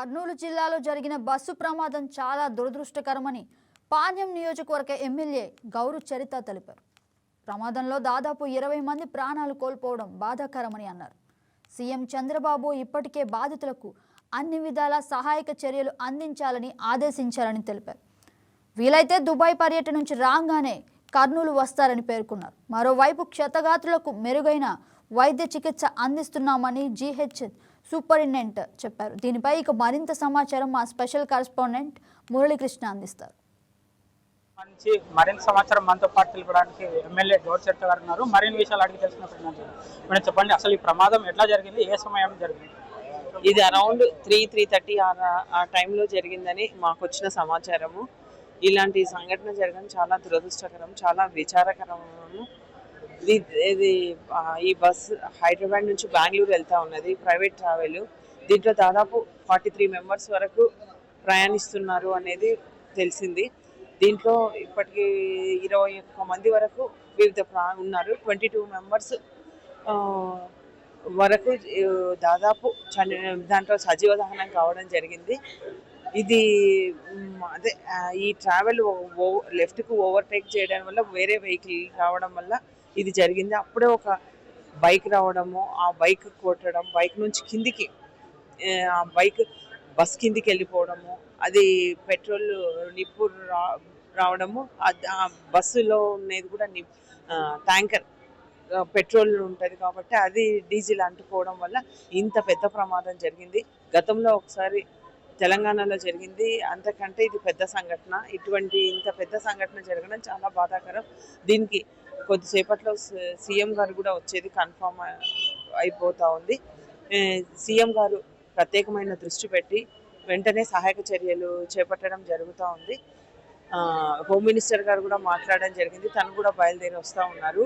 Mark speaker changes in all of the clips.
Speaker 1: కర్నూలు జిల్లాలో జరిగిన బస్సు ప్రమాదం చాలా దురదృష్టకరమని పాణ్యం నియోజకవర్గ ఎమ్మెల్యే గౌరు చరిత తెలిపారు. ప్రమాదంలో దాదాపు ఇరవై మంది ప్రాణాలు కోల్పోవడం బాధాకరమని అన్నారు. సీఎం చంద్రబాబు ఇప్పటికే బాధితులకు అన్ని విధాల సహాయక చర్యలు అందించాలని ఆదేశించారని తెలిపారు. వీలైతే దుబాయ్ పర్యటన నుంచి రాగానే కర్నూలు వస్తారని పేర్కొన్నారు. మరోవైపు క్షతగాత్రులకు మెరుగైన వైద్య చికిత్స అందిస్తున్నామని జీహెచ్ సూపరింటెండెంట్ చెప్పారు. దీనిపై ఇక మరింత సమాచారం మా స్పెషల్ కరెస్పాండెంట్ మురళీకృష్ణ అందిస్తారు.
Speaker 2: మంచి మరింత సమాచారం మనతో పాటు తెలుపడానికి ఎమ్మెల్యే చర్చ గారు ఉన్నారు. మరిన్ని విషయాలు అడిగి మేడం చెప్పండి అసలు ఈ ప్రమాదం ఎట్లా జరిగింది? ఏ సమయం జరిగింది?
Speaker 3: ఇది అరౌండ్ త్రీ త్రీ థర్టీ ఆ టైంలో జరిగిందని మాకు వచ్చిన సమాచారము. ఇలాంటి సంఘటన జరగడం చాలా దురదృష్టకరం చాలా విచారకరము. ఇది ఇది ఈ బస్ హైదరాబాద్ నుంచి బెంగళూరు వెళ్తా ఉన్నది ప్రైవేట్ ట్రావెల్. దీంట్లో దాదాపు ఫార్టీ త్రీ మెంబర్స్ వరకు ప్రయాణిస్తున్నారు అనేది తెలిసింది. దీంట్లో ఇప్పటికి ఇరవై ఒక్క మంది వరకు వివిధ ప్రా ఉన్నారు. ట్వంటీ టూ మెంబర్స్ వరకు దాదాపు దాంట్లో సజీవ దహనం కావడం జరిగింది. ఇది అదే ఈ ట్రావెల్ లెఫ్ట్కు ఓవర్టేక్ చేయడం వల్ల వేరే వెహికల్ రావడం వల్ల ఇది జరిగింది. అప్పుడే ఒక బైక్ రావడము ఆ బైక్ కొట్టడం బైక్ నుంచి కిందికి ఆ, బైక్ బస్ కిందికి వెళ్ళిపోవడము అది పెట్రోల్ నిప్పు రా రావడము ఆ బస్సులో ఉన్నది కూడా ని ట్యాంకర్ పెట్రోల్ ఉంటుంది కాబట్టి అది డీజిల్ అంటుకోవడం వల్ల ఇంత పెద్ద ప్రమాదం జరిగింది. గతంలో ఒకసారి తెలంగాణలో జరిగింది. అంతకంటే ఇది పెద్ద సంఘటన. ఇటువంటి ఇంత పెద్ద సంఘటన జరగడం చాలా బాధాకరం. దీనికి కొద్దిసేపట్లో సీఎం గారు కూడా వచ్చేది కన్ఫామ్ అయిపోతా ఉంది. సీఎం గారు ప్రత్యేకమైన దృష్టి పెట్టి వెంటనే సహాయక చర్యలు చేపట్టడం జరుగుతూ ఉంది. హోమ్ మినిస్టర్ గారు కూడా మాట్లాడడం జరిగింది. తను కూడా బయలుదేరి వస్తూ ఉన్నారు.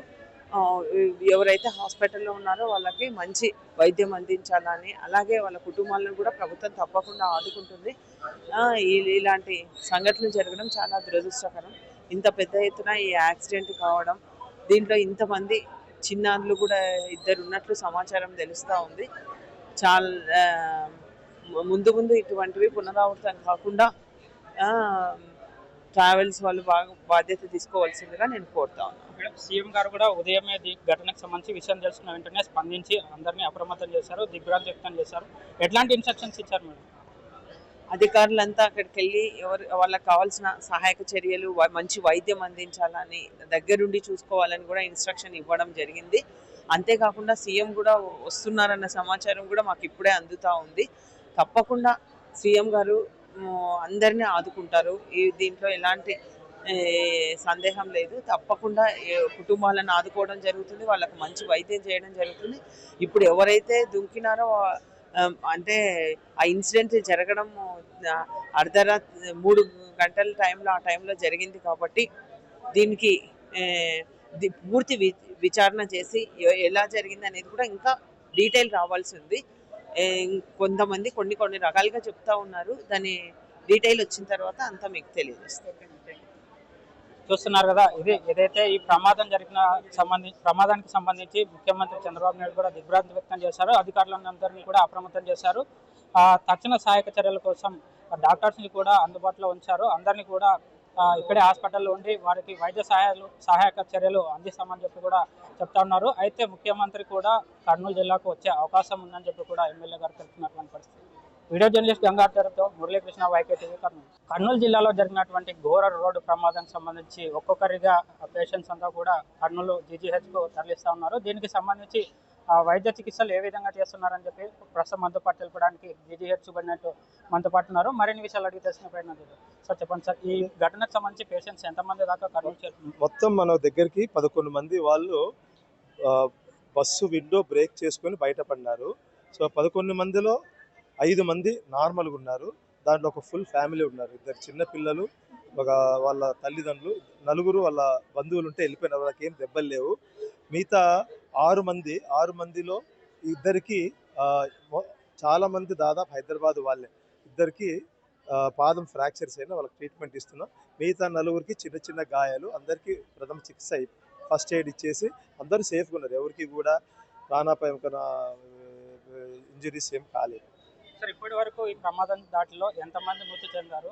Speaker 3: ఎవరైతే హాస్పిటల్లో ఉన్నారో వాళ్ళకి మంచి వైద్యం అందించాలని అలాగే వాళ్ళ కుటుంబాలను కూడా ప్రభుత్వం తప్పకుండా ఆదుకుంటుంది. ఇలాంటి సంఘటనలు జరగడం చాలా దురదృష్టకరం. ఇంత పెద్ద ఎత్తున ఈ యాక్సిడెంట్ కావడం దీంట్లో ఇంతమంది చిన్నారులు కూడా ఇద్దరు ఉన్నట్లు సమాచారం తెలుస్తూ ఉంది. చాలా ముందు ముందు ఇటువంటివి పునరావృతం కాకుండా ట్రావెల్స్ వాళ్ళు బాగా బాధ్యత తీసుకోవాల్సిందిగా నేను కోరుతా ఉన్నాను
Speaker 2: సీఎం గారు కూడా ఉదయమే ఘటనకు సంబంధించి విషయం తెలుసుకున్న వెంటనే స్పందించి అందరినీ అప్రమత్తం చేశారు దిగ్భ్రాంతి వ్యక్తం చేశారు. ఎట్లాంటి ఇన్స్ట్రక్షన్స్ ఇచ్చారు మేడం?
Speaker 3: అధికారులంతా అక్కడికి వెళ్ళి ఎవరు వాళ్ళకి కావాల్సిన సహాయక చర్యలు మంచి వైద్యం అందించాలని దగ్గరుండి చూసుకోవాలని కూడా ఇన్స్ట్రక్షన్ ఇవ్వడం జరిగింది. అంతేకాకుండా సీఎం కూడా వస్తున్నారన్న సమాచారం కూడా మాకు ఇప్పుడే అందుతా ఉంది. తప్పకుండా సీఎం గారు అందరినీ ఆదుకుంటారు. ఈ దీంట్లో ఎలాంటి సందేహం లేదు. తప్పకుండా కుటుంబాలను ఆదుకోవడం జరుగుతుంది. వాళ్ళకి మంచి వైద్యం చేయడం జరుగుతుంది. ఇప్పుడు ఎవరైతే దుంకినారో Um, అంటే ఆ ఇన్సిడెంట్ జరగడం అర్ధరాత్రి మూడు గంటల టైంలో ఆ టైంలో జరిగింది కాబట్టి దీనికి పూర్తి వి- విచారణ చేసి ఎలా జరిగింది అనేది కూడా ఇంకా డీటెయిల్ రావాల్సి ఉంది. కొంతమంది కొన్ని కొన్ని రకాలుగా చెప్తా ఉన్నారు. దాని డీటెయిల్ వచ్చిన తర్వాత అంతా మీకు తెలియజేస్తాను
Speaker 2: చూస్తున్నారు కదా ఇది ఏదైతే ఈ ప్రమాదం జరిగిన సంబంధించి ప్రమాదానికి సంబంధించి ముఖ్యమంత్రి చంద్రబాబు నాయుడు కూడా దిగ్భ్రాంతి వ్యక్తం చేశారు. అధికారులందరినీ కూడా అప్రమత్తం చేశారు. తక్షణ సహాయక చర్యల కోసం డాక్టర్స్ని కూడా అందుబాటులో ఉంచారు. అందరినీ కూడా ఇక్కడే హాస్పిటల్లో ఉండి వారికి వైద్య సహాయాలు సహాయక చర్యలు అందిస్తామని చెప్పి కూడా చెప్తా ఉన్నారు. అయితే ముఖ్యమంత్రి కూడా కర్నూలు జిల్లాకు వచ్చే అవకాశం ఉందని చెప్పి కూడా ఎమ్మెల్యే గారు తెలుపుతున్నటువంటి పరిస్థితి. వీడియో జర్నలిస్ట్ గంగాధర్తో మురళీకృష్ణ వైకే టీవీ కర్నూలు. కర్నూలు జిల్లాలో జరిగినటువంటి ఘోర రోడ్డు ప్రమాదానికి సంబంధించి ఒక్కొక్కరిగా పేషెంట్స్ అంతా కూడా కర్నూలు జీజీహెచ్కు తరలిస్తా ఉన్నారు. దీనికి సంబంధించి ఆ, వైద్య చికిత్సలు ఏ విధంగా చేస్తున్నారని చెప్పి ప్రస్తుతం మనతో పాటు తెలపడానికి జీజీహెచ్ చూపడినట్టు మనతో పాటు ఉన్నారు. మరిన్ని విషయాలు అడిగి తెలిసిన ప్రయత్నం సార్ చెప్పండి సార్ ఈ ఘటనకు సంబంధించి పేషెంట్స్ ఎంతమంది దాకా కర్నూలు చేరుకున్నారు?
Speaker 4: మొత్తం మన దగ్గరికి పదకొండు మంది వాళ్ళు బస్సు విండో బ్రేక్ చేసుకొని బయటపడినారు సో పదకొండు మందిలో ఐదు మంది నార్మల్గా ఉన్నారు. దాంట్లో ఒక ఫుల్ ఫ్యామిలీ ఉన్నారు. ఇద్దరు చిన్న పిల్లలు ఒక వాళ్ళ తల్లిదండ్రులు నలుగురు వాళ్ళ బంధువులు ఉంటే వెళ్ళిపోయినారు. వాళ్ళకి ఏం దెబ్బలు లేవు. మిగతా ఆరు మంది ఆరు మందిలో ఇద్దరికి చాలామంది చాలా మంది దాదాపు హైదరాబాద్ వాళ్ళే. ఇద్దరికి పాదం ఫ్రాక్చర్స్ అయినా వాళ్ళకి ట్రీట్మెంట్ ఇస్తున్నాం. మిగతా నలుగురికి చిన్న చిన్న గాయాలు అందరికీ ప్రథమ చికిత్స ఫస్ట్ ఎయిడ్ ఇచ్చేసి అందరూ సేఫ్గా ఉన్నారు. ఎవరికి కూడా ప్రాణాపాయం ఇంజరీస్ ఏం కాలేదు.
Speaker 2: సార్ ఇప్పటి వరకు ఈ ప్రమాదం దాటిలో ఎంతమంది మృతి చెందారు?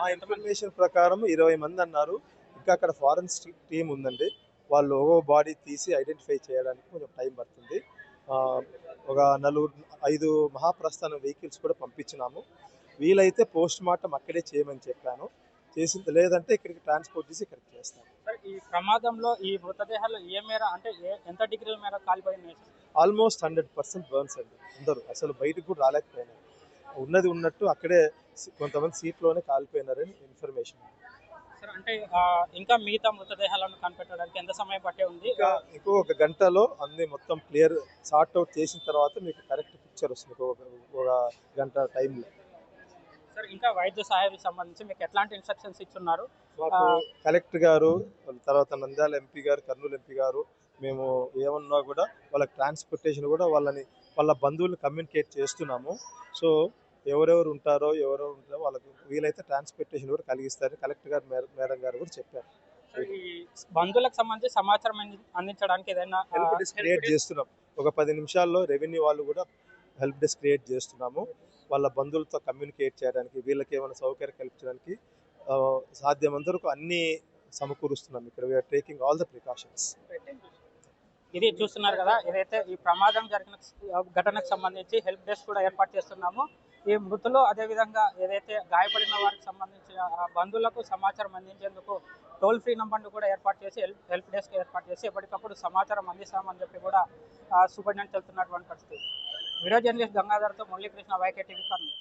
Speaker 2: ఆ
Speaker 4: ఇన్ఫర్మేషన్ ప్రకారం ఇరవై మంది అన్నారు. ఇంకా అక్కడ ఫారెన్సిక్ టీం ఉందండి. వాళ్ళు ఓ బాడీ తీసి ఐడెంటిఫై చేయడానికి కొంచెం టైం పడుతుంది. ఆ, ఒక నలుగురు ఐదు మహాప్రస్థానం వెహికల్స్ కూడా పంపించినాము. వీలైతే పోస్ట్ మార్టం అక్కడే చేయమని చెప్పాను. చేసింది లేదంటే ఇక్కడికి ట్రాన్స్పోర్ట్ చేసి ఇక్కడికి చేస్తాను
Speaker 2: సార్ ఈ ప్రమాదంలో ఈ మృతదేహాలు ఏ మేర అంటే ఎంత డిగ్రీల మేర కాలిపోయినాయి sir?
Speaker 4: Almost hundred percent burns అండి అందరూ. అసలు బయటకు కూడా రాలేకపోయినారు. ఉన్నది ఉన్నట్టు అక్కడే కొంతమంది సీట్లోనే కాలిపోయినారని ఇన్ఫర్మేషన్.
Speaker 2: సార్ అంటే ఇంకా మిగతా మృతదేహాలను కనిపెట్టడానికి ఎంత సమయం పట్టే ఉంది?
Speaker 4: ఇంకా ఒక గంటలో అన్ని మొత్తం క్లియర్ సార్ట్ అవుట్ చేసిన తర్వాత మీకు కరెక్ట్ పిక్చర్ వస్తుంది ఒక ఒక గంట టైంలో.
Speaker 2: సార్ ఇంకా వైద్య సహాయానికి సంబంధించి మీకు ఎట్లాంటి ఇన్స్ట్రక్షన్స్ ఇచ్చున్నారు?
Speaker 4: కలెక్టర్ గారు తర్వాత నంద్యాల ఎంపీ గారు కర్నూలు ఎంపీ గారు మేము ఏమన్నా కూడా వాళ్ళకి ట్రాన్స్పోర్టేషన్ కూడా వాళ్ళని వాళ్ళ బంధువులను కమ్యూనికేట్ చేస్తున్నాము. సో ఎవరెవరు ఉంటారో ఎవరెవరు ఉంటారో వాళ్ళకి వీలైతే ట్రాన్స్పోర్టేషన్ కూడా కలిగిస్తారని కలెక్టర్ గారు మేడం గారు కూడా చెప్పారు.
Speaker 2: బంధువులకు సంబంధించి సమాచారం అంది- అందించడానికి ఏదైనా ఆ,
Speaker 4: హెల్ప్ డెస్క్ క్రియేట్ చేస్తున్నాం. ఒక పది నిమిషాల్లో రెవెన్యూ వాళ్ళు కూడా హెల్ప్ డెస్క్ క్రియేట్ చేస్తున్నాము. వాళ్ళ బంధువులతో కమ్యూనికేట్ చేయడానికి వీళ్ళకి ఏమైనా సౌకర్యం కల్పించడానికి ఆ, సాధ్యమైనంత అన్ని సమకూరుస్తున్నాం ఇక్కడ. We're taking all the precautions
Speaker 2: ఇది చూస్తున్నారు కదా ఏదైతే ఈ ప్రమాదం జరిగిన ఘటనకు సంబంధించి హెల్ప్ డెస్క్ కూడా ఏర్పాటు చేస్తున్నాము. ఈ మృతులు అదేవిధంగా ఏదైతే గాయపడిన వారికి సంబంధించిన బంధువులకు సమాచారం అందించేందుకు టోల్ ఫ్రీ నంబర్ను కూడా ఏర్పాటు చేసి హెల్ప్ హెల్ప్ డెస్క్ ఏర్పాటు చేసి ఎప్పటికప్పుడు సమాచారం అందిస్తామని చెప్పి కూడా సూపరింటెండెంట్ చెప్తున్నటువంటి పరిస్థితి. వీడియో జర్నలిస్ట్ గంగాధర్తో మురళీకృష్ణ వైకే టీవీ కర్నూలు.